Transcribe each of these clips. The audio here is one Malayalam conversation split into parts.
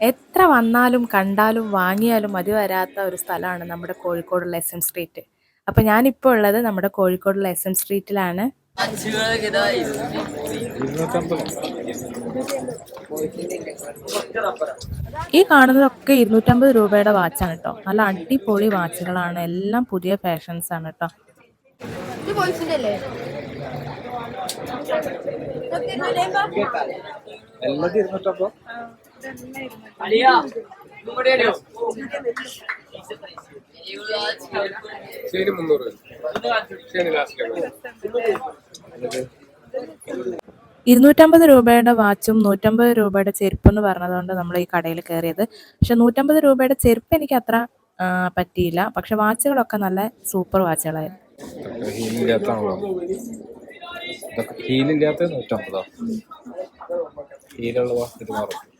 എത്ര വന്നാലും കണ്ടാലും വാങ്ങിയാലും മതി വരാത്ത ഒരു സ്ഥലമാണ് നമ്മുടെ കോഴിക്കോടുള്ള എസ് എം സ്ട്രീറ്റ് അപ്പോൾ ഞാനിപ്പോൾ ഉള്ളത് നമ്മുടെ കോഴിക്കോടുള്ള എസ് എം സ്ട്രീറ്റിലാണ് ഈ കാണുന്നതൊക്കെ ഇരുന്നൂറ്റമ്പത് രൂപയുടെ വാച്ചാണ് കേട്ടോ നല്ല അടിപൊളി വാച്ചുകളാണ് എല്ലാം പുതിയ ഫാഷൻസ് ആണ് കേട്ടോ എല്ലാം പോയിച്ചിന്റെ അല്ലേ? എല്ലാതും ഇരുന്നൂറ്റമ്പോ ശരി മുന്നൂറ്. ശരി ലാസ്റ്റിലേക്ക് ഇരുന്നൂറ്റമ്പത് രൂപയുടെ വാച്ചും നൂറ്റമ്പത് രൂപയുടെ ചെരുപ്പ് എന്ന് പറഞ്ഞതുകൊണ്ട് നമ്മൾ ഈ കടയിൽ കയറിയത്. പക്ഷെ നൂറ്റമ്പത് രൂപയുടെ ചെരുപ്പ് എനിക്ക് അത്ര പറ്റിയില്ല. പക്ഷെ വാച്ചുകളൊക്കെ നല്ല സൂപ്പർ വാച്ചുകളായിരുന്നു. ഹീലില്ലാത്ത നൂറ്റമ്പതോ? ഇത് മാറും.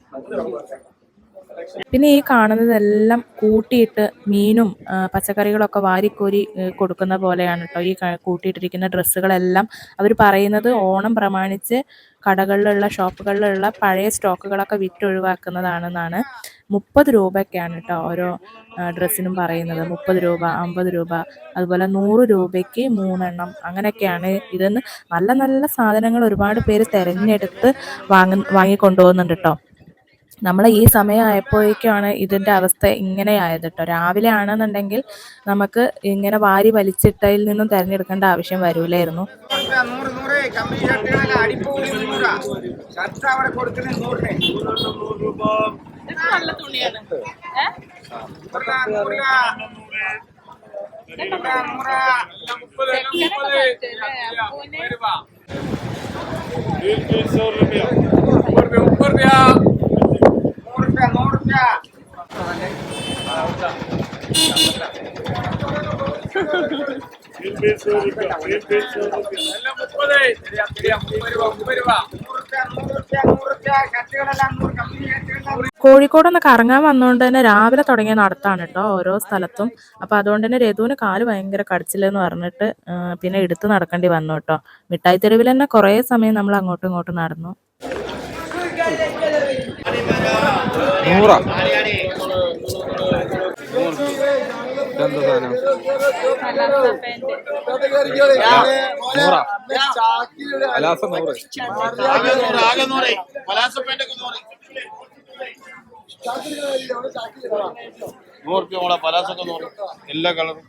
പിന്നെ ഈ കാണുന്നതെല്ലാം കൂട്ടിയിട്ട് മീനും പച്ചക്കറികളൊക്കെ വാരിക്കോരി കൊടുക്കുന്ന പോലെയാണ് കേട്ടോ ഈ കൂട്ടിയിട്ടിരിക്കുന്ന ഡ്രസ്സുകളെല്ലാം. അവർ പറയുന്നത് ഓണം പ്രമാണിച്ച് കടകളിലുള്ള ഷോപ്പുകളിലുള്ള പഴയ സ്റ്റോക്കുകളൊക്കെ വിറ്റൊഴിവാക്കുന്നതാണെന്നാണ്. മുപ്പത് രൂപയ്ക്കാണ് കേട്ടോ ഓരോ ഡ്രസ്സിനും പറയുന്നത്. മുപ്പത് രൂപ അമ്പത് രൂപ അതുപോലെ നൂറ് രൂപയ്ക്ക് മൂന്നെണ്ണം. അങ്ങനെയൊക്കെയാണ് ഇതെന്ന് നല്ല നല്ല സാധനങ്ങൾ ഒരുപാട് പേര് തിരഞ്ഞെടുത്ത് വാങ്ങി വാങ്ങിക്കൊണ്ടുപോകുന്നുണ്ട് കേട്ടോ നമ്മൾ ഈ സമയമായപ്പോഴേക്കാണ് ഇതിന്റെ അവസ്ഥ ഇങ്ങനെ ആയത് കേട്ടോ രാവിലെ ആണെന്നുണ്ടെങ്കിൽ നമുക്ക് ഇങ്ങനെ വാരി വലിച്ചിട്ടതിൽ നിന്നും തിരഞ്ഞെടുക്കേണ്ട ആവശ്യം വരൂലായിരുന്നു. നൂറ് നൂറ് ഒന്ന് കറങ്ങാൻ വന്നുകൊണ്ട് തന്നെ രാവിലെ തുടങ്ങിയ നടത്താണ് കേട്ടോ ഓരോ സ്ഥലത്തും. അപ്പൊ അതുകൊണ്ട് തന്നെ രഘുവിന് കാൽ ഭയങ്കര കടിച്ചില്ലെന്ന് പറഞ്ഞിട്ട് പിന്നെ എടുത്ത് നടക്കേണ്ടി വന്നു കേട്ടോ മിഠായി തെരുവിൽ തന്നെ കുറെ സമയം നമ്മൾ അങ്ങോട്ടും ഇങ്ങോട്ടും നടന്നു. ഇതെന്താ സാധനം നൂറാ നൂറ് പലാസൊക്കെ നൂറ്. എല്ലാ കളറും.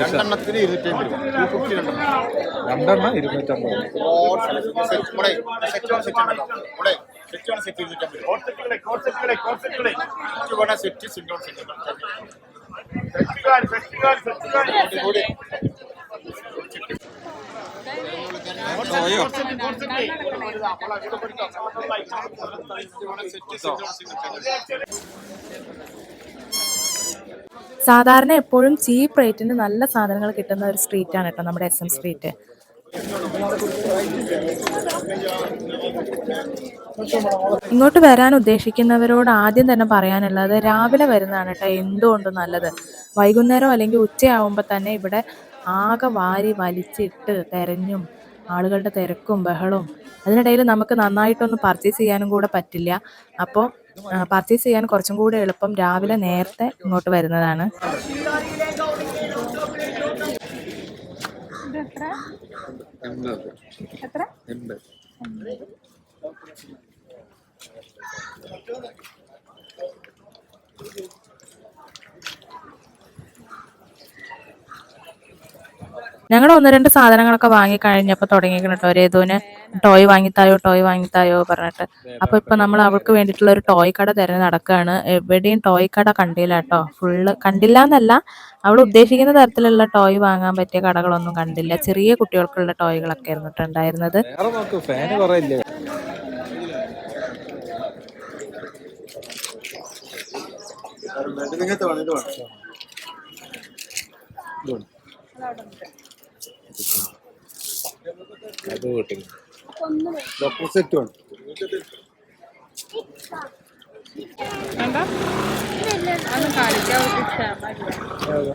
രണ്ടെണ്ണത്തിന് ഇരുന്നൂറ്റി അമ്പത് രണ്ടെണ്ണം. ഇരുന്നൂറ്റമ്പത് സെറ്റ് മോളെ സെറ്റ് ആണ് സെറ്റ് ഉണ്ടല്ലോ മോളെ സെറ്റ് ആണ് സെറ്റ് ഇരുന്നൂറ്റമ്പത് രൂപ കോട്ട് സെറ്റുകളെ കോട്ട് സെറ്റുകളെ കോട്ട് സെറ്റുകളെ സെറ്റ് വേണ സെറ്റ് സിംഗിൾ സെറ്റ് സെറ്റുകാർ സെറ്റുകാർ സെറ്റുകാർ കൂടി സാധാരണ എപ്പോഴും ചീപ്പ് റേറ്റിന് നല്ല സാധനങ്ങൾ കിട്ടുന്ന ഒരു സ്ട്രീറ്റാണ് കേട്ടോ നമ്മുടെ എസ് എം സ്ട്രീറ്റ് ഇങ്ങോട്ട് വരാൻ ഉദ്ദേശിക്കുന്നവരോട് ആദ്യം തന്നെ പറയാനുള്ളത് രാവിലെ വരുന്നതാണ് കേട്ടോ എന്തുകൊണ്ടും നല്ലത്? വൈകുന്നേരം അല്ലെങ്കിൽ ഉച്ചയാവുമ്പോൾ തന്നെ ഇവിടെ ആകെ വാരി വലിച്ചിട്ട് തെരഞ്ഞും ആളുകളുടെ തിരക്കും ബഹളവും അതിനിടയിൽ നമുക്ക് നന്നായിട്ടൊന്ന് പർച്ചേസ് ചെയ്യാനും കൂടെ പറ്റില്ല. അപ്പോൾ പർച്ചേസ് ചെയ്യാൻ കുറച്ചും കൂടെ എളുപ്പം രാവിലെ നേരത്തെ ഇങ്ങോട്ട് വരുന്നതാണ്. എത്ര? എത്ര? ഞങ്ങൾ ഒന്ന് രണ്ട് സാധനങ്ങളൊക്കെ വാങ്ങി കഴിഞ്ഞപ്പോൾ തുടങ്ങിയിരിക്കണം കേട്ടോ രേതുവിന് ടോയ് വാങ്ങിത്തായോ ടോയ് വാങ്ങിത്തായോ പറഞ്ഞിട്ട്. അപ്പൊ ഇപ്പൊ നമ്മൾ അവൾക്ക് വേണ്ടിയിട്ടുള്ള ഒരു ടോയ് കട തിരഞ്ഞ് നടക്കുകയാണ് എവിടെയും ടോയ് കട കണ്ടില്ല കേട്ടോ ഫുള്ള് കണ്ടില്ല എന്നല്ല അവൾ ഉദ്ദേശിക്കുന്ന തരത്തിലുള്ള ടോയ് വാങ്ങാൻ പറ്റിയ കടകളൊന്നും കണ്ടില്ല. ചെറിയ കുട്ടികൾക്കുള്ള ടോയ്കളൊക്കെ ഇരുന്നിട്ടുണ്ടായിരുന്നത് ഇങ്ങനത്തെ വേണം ഇത് വേണം. അത് വീട്ടിൽ ഡോക്ടർ സെറ്റ് വേണം വേണ്ട. അതൊന്നും കളിക്കാൻ ഒരു ക്ഷമ ഇല്ല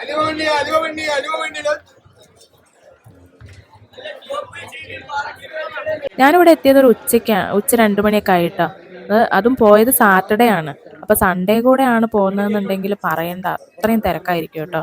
അലുവ വണ്ടി അലുവ വണ്ടി അലുവ വണ്ടി ഞാനിവിടെ എത്തിയത് ഒരു ഉച്ചയ്ക്കാണ് ഉച്ച രണ്ടു മണിയൊക്കെ ആയിട്ടോ. അത് പോയത് സാറ്റർഡേ ആണ്. അപ്പൊ സൺഡേ കൂടെ ആണ് പോകുന്നതെന്നുണ്ടെങ്കിൽ പറയണ്ട അത്രയും തിരക്കായിരിക്കും കേട്ടോ.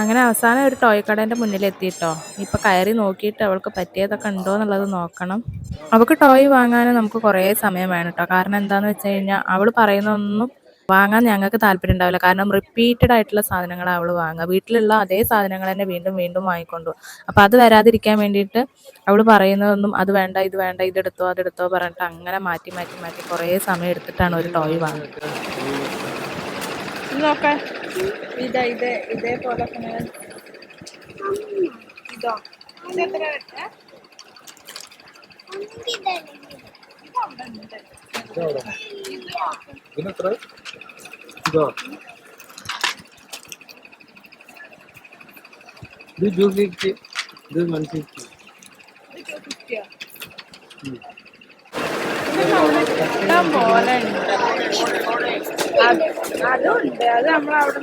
അങ്ങനെ അവസാനം ഒരു ടോയ് കടേന്റെ മുന്നിൽ എത്തിയിട്ടോ ഇപ്പൊ കയറി നോക്കിയിട്ട് അവൾക്ക് പറ്റിയതൊക്കെ ഉണ്ടോ എന്നുള്ളത് നോക്കണം. അവൾക്ക് ടോയ് വാങ്ങാൻ നമുക്ക് കുറേ സമയം വേണം കേട്ടോ കാരണം എന്താണെന്ന് വെച്ച് കഴിഞ്ഞാൽ അവൾ പറയുന്നൊന്നും വാങ്ങാൻ ഞങ്ങൾക്ക് താല്പര്യം ഉണ്ടാവില്ല. കാരണം റിപ്പീറ്റഡ് ആയിട്ടുള്ള സാധനങ്ങളാണ് അവൾ വാങ്ങുക. വീട്ടിലുള്ള അതേ സാധനങ്ങൾ തന്നെ വീണ്ടും വീണ്ടും വാങ്ങിക്കൊണ്ടു അപ്പോൾ അത് വരാതിരിക്കാൻ വേണ്ടിയിട്ട് അവൾ പറയുന്നതൊന്നും അത് വേണ്ട ഇത് വേണ്ട ഇതെടുത്തോ അതെടുത്തോ പറഞ്ഞിട്ട് അങ്ങനെ മാറ്റി മാറ്റി മാറ്റി കുറേ സമയം എടുത്തിട്ടാണ് ഒരു ടോയ് വാങ്ങുന്നത് നോക്കാം. ഇതാ ഇത് ഇതേപോലെ. ഇതോ ഇതെത്ര. ഇതിനെത്ര ഇതോ ഇത് ടു ഫിഫ്റ്റി ഇത് വൺ ഫിഫ്റ്റി ഇത് 250 യോ? ഇതൊക്കെ അവിടെ ഇഷ്ടം പോലെ ഉണ്ട് അതും നമ്മളവിടെ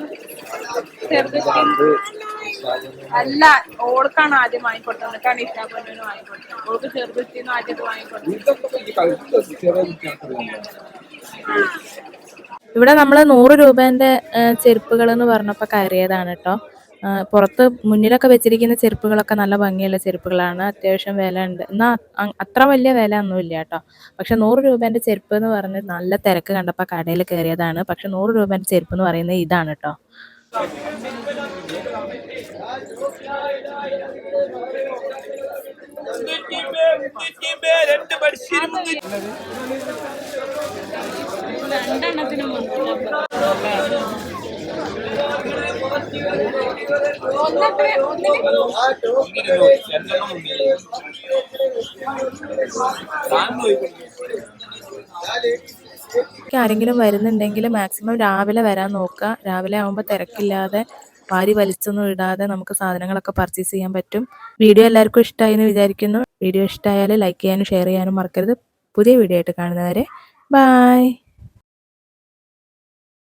അല്ല ഓൾക്കാണ് ആദ്യം വാങ്ങിക്കൊടുത്തത്. എന്നിട്ടാണ് ഇഷ്ടം ഓൾക്ക് ഇവിടെ നമ്മൾ നൂറ് രൂപേന്റെ ചെരുപ്പുകൾ എന്ന് പറഞ്ഞപ്പോൾ കയറിയതാണ് കേട്ടോ പുറത്ത് മുന്നിലൊക്കെ വെച്ചിരിക്കുന്ന ചെരുപ്പുകളൊക്കെ നല്ല ഭംഗിയുള്ള ചെരുപ്പുകളാണ്. അത്യാവശ്യം വില ഉണ്ട് എന്നാൽ അത്ര വലിയ വില ഒന്നുമില്ല കേട്ടോ. പക്ഷെ നൂറ് രൂപേന്റെ ചെരുപ്പ് എന്ന് പറഞ്ഞ് നല്ല തിരക്ക് കണ്ടപ്പോൾ കടയിൽ കയറിയതാണ്. പക്ഷെ നൂറ് രൂപേന്റെ ചെരുപ്പ് എന്ന് പറയുന്നത് ഇതാണ് കേട്ടോ. ആരെങ്കിലും വരുന്നുണ്ടെങ്കിൽ മാക്സിമം രാവിലെ വരാൻ നോക്കുക. രാവിലെ ആകുമ്പോൾ തിരക്കില്ലാതെ വാരി വലിച്ചൊന്നും ഇടാതെ നമുക്ക് സാധനങ്ങളൊക്കെ പർച്ചേസ് ചെയ്യാൻ പറ്റും. വീഡിയോ എല്ലാവർക്കും ഇഷ്ടമായി എന്ന് വിചാരിക്കുന്നു. വീഡിയോ ഇഷ്ടമായാൽ ലൈക്ക് ചെയ്യാനും ഷെയർ ചെയ്യാനും മറക്കരുത്. പുതിയ വീഡിയോ ആയിട്ട് കാണുന്നവരെ ബായ്